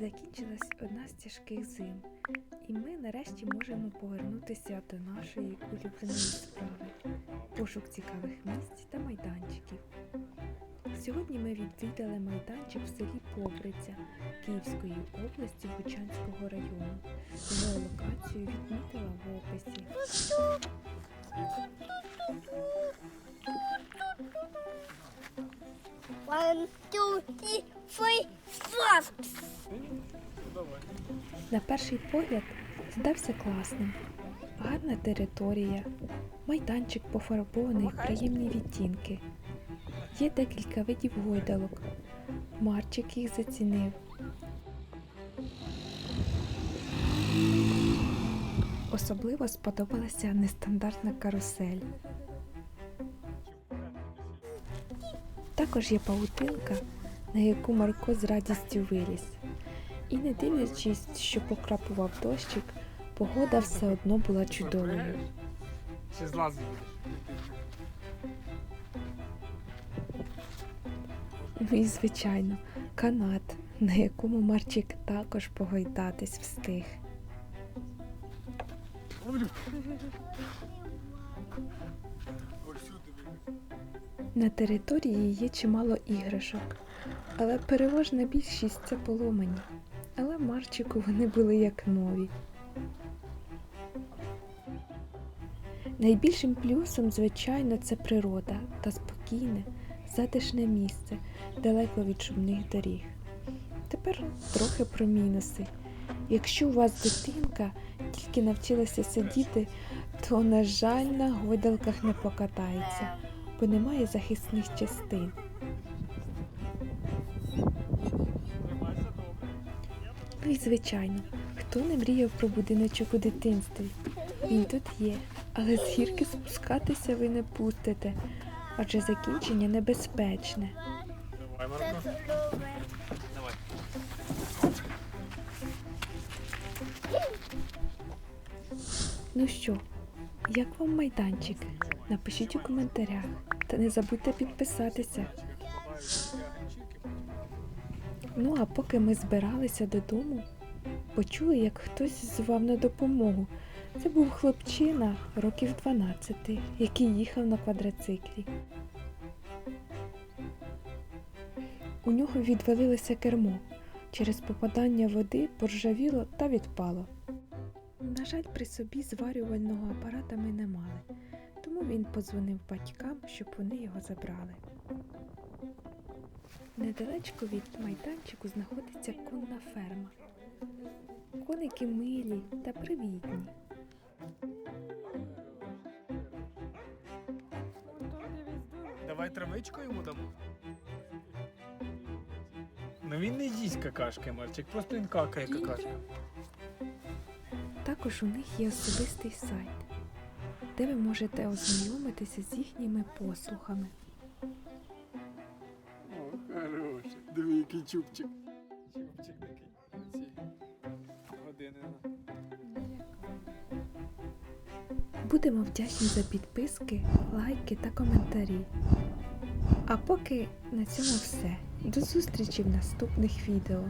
Закінчилась одна з тяжких зим, і ми нарешті можемо повернутися до нашої улюбленої справи пошук цікавих місць та майданчиків. Сьогодні ми відвідали майданчик в селі Поприця Київської області Бучанського району. Його локацію відмітила в описі. На перший погляд здався класним. Гарна територія, майданчик пофарбований в приємні відтінки. Є декілька видів гойдалок. Марчик їх зацінив. Особливо сподобалася нестандартна карусель. Також є паутинка, на яку Марко з радістю виліз. І не дивлячись, що покрапував дощик, погода все одно була чудовою. Ще. Ну і звичайно, канат, на якому Марчик також погойдатись встиг. На території є чимало іграшок, але переважна більшість це поломані. Але Марчику вони були як нові. Найбільшим плюсом, звичайно, це природа та спокійне, затишне місце, далеко від шумних доріг. Тепер трохи про мінуси. Якщо у вас дитинка тільки навчилася сидіти, то, на жаль, на гойдалках не покатається, бо немає захисних частин. Ну і звичайно, хто не мріяв про будиночок у дитинстві? Він тут є, але з гірки спускатися ви не пустите, адже закінчення небезпечне. Ну що, як вам майданчик? Напишіть у коментарях та не забудьте підписатися. Ну а поки ми збиралися додому, почули, як хтось звав на допомогу. Це був хлопчина років 12, який їхав на квадроциклі. У нього відвалилося кермо. Через попадання води поржавіло та відпало. На жаль, при собі зварювального апарата ми не мали, тому він подзвонив батькам, щоб вони його забрали. Недалечко від майданчику знаходиться конна ферма. Коники милі та привітні. Давай травичку йому дамо. Ну він не їсть какашки, Марчик, просто він какає какашки. Також у них є особистий сайт, де ви можете ознайомитися з їхніми послугами. О, хороший. Диви, який чубчик. Чубчик такий. Ці години. Будемо вдячні за підписки, лайки та коментарі. А поки на цьому все. До зустрічі в наступних відео.